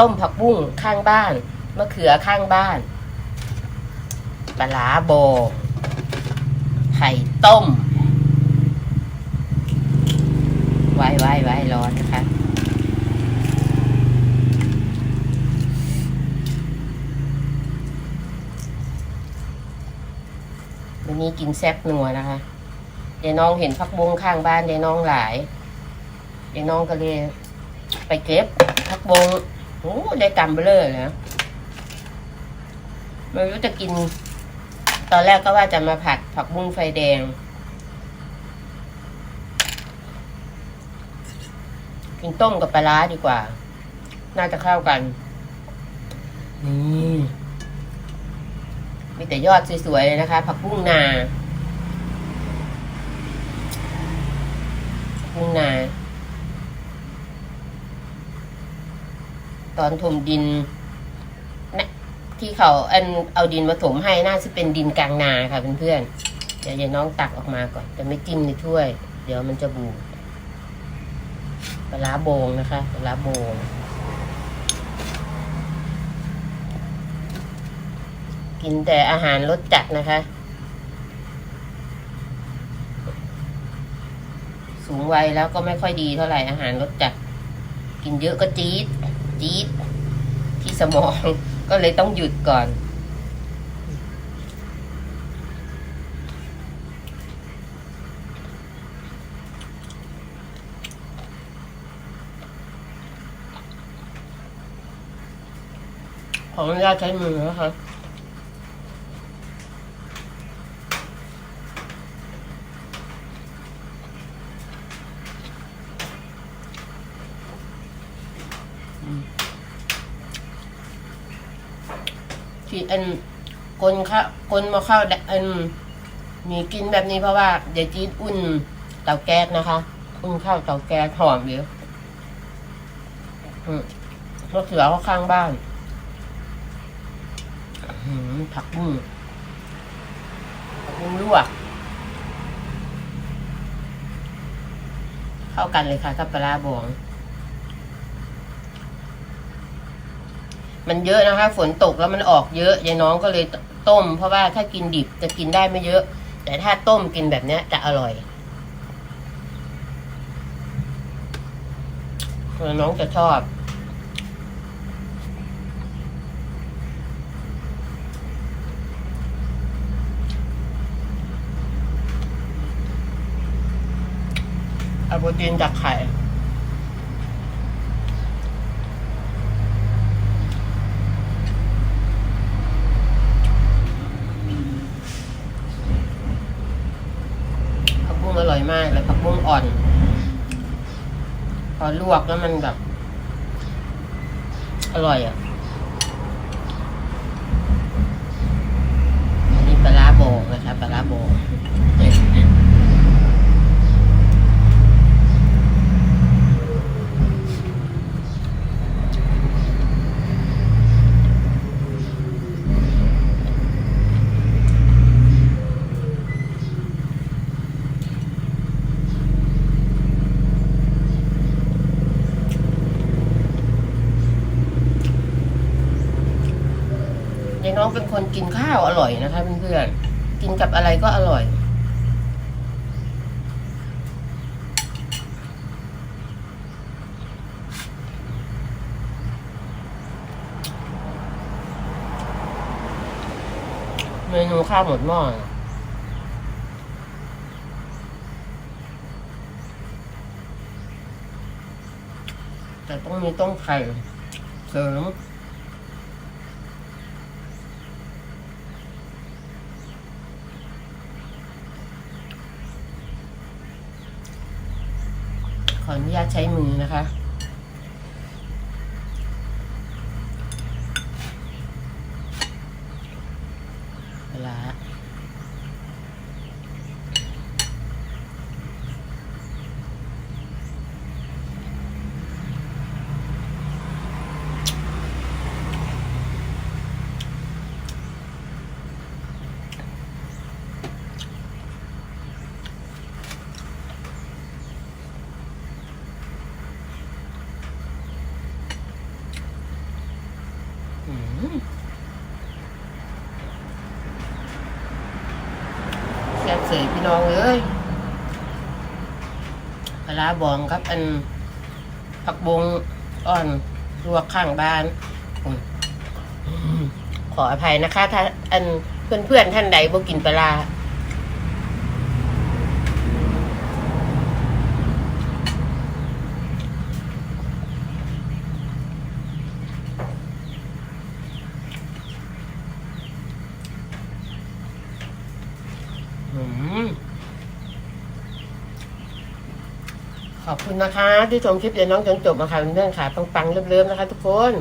ต้มผักบุ้งข้างบ้านมะเขือข้างบ้านปลาโบกไข่ต้ม ไว้ไว้ไว้ร้อนนะคะวันนี้กินแซ่บนัวนะคะยายน้องเห็นพักบุ้งข้างบ้านยายน้องหลายยายน้องก็เลยไปเก็บพักบุ้ง โอ้ได้กำเบลอเลยนะไม่รู้จะกิน ตอนแรกก็ว่าจะมาผัดผักบุ้งไฟแดง กินต้มกับปลาร้าดีกว่า น่าจะเข้ากัน นี่มีแต่ยอดสวยๆเลยนะคะ ผักบุ้งนาผักบุ้งนา ต อนถมดินนะที่เขาอันเอาดินมาถมให้น่าจะเป็นดินกลางนาค่ะเพื่อนๆเดี๋ยวยายน้องตักออกมาก่อนจะไม่จิ้มในถ้วย เดี๋ยวมันจะบูดปลาโบงนะคะปลาร้าโบงกินแต่อาหารรสจัดนะคะ สูงวัยแล้วก็ไม่ค่อยดีเท่าไหร่อาหารรสจัด กินเยอะก็จี๊ด จี๊ดที่สมองก็เลยต้องหยุดก่อน ขออนุญาตใช้มือนะคะ ที่อันกลนข้ากลนมาเข้าอันมีกินแบบนี้เพราะว่า เดี๋ยวจีดอุ่นเตาแก๊สนะคะ อุ่นข้าวเตาแก๊สหอมเยอะอืมะเขือเขาข้างบ้านผักบุ้งผักบุ้งลวกเข้ากันเลยค่ะกับปลาบอง มันเยอะนะคะ ฝนตกแล้วมันออกเยอะยายน้องก็เลยต้ม เพราะว่าถ้ากินดิบจะกินได้ไม่เยอะ แต่ถ้าต้มกินแบบนี้จะอร่อยน้องจะชอบอโปรตีนจากไข่ ผักบุ้งอร่อย มากแลยผักบุ้งอ่อน พอลวกแล้วมันแบบ อร่อยอะอันนี้ปลาร้าโบกนะครับปลาร้าโบกยาย น้องเป็นคนกินข้าวอร่อยนะคะเพื่อนๆกินกับอะไรก็อร่อย เมนูข้าวหมดหม้อแต่ต้องมีต้มไข่เสริม ขออนุญาตใช้มือนะคะ ซ่บเสยพี่น้องเอ้ยปลาบองครับ อันผักบงอ่อนลวกข้างบ้านขออภัยนะคะ ถ้าอันเพื่อนๆท่านใดบ่กินปลาร้าอืม ขอบคุณนะคะ ที่ชมคลิปเรียนน้องจนจบนะคะเรื่องขายปังๆเริ่มๆนะคะ ทุกคน